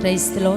క్రైస్తలో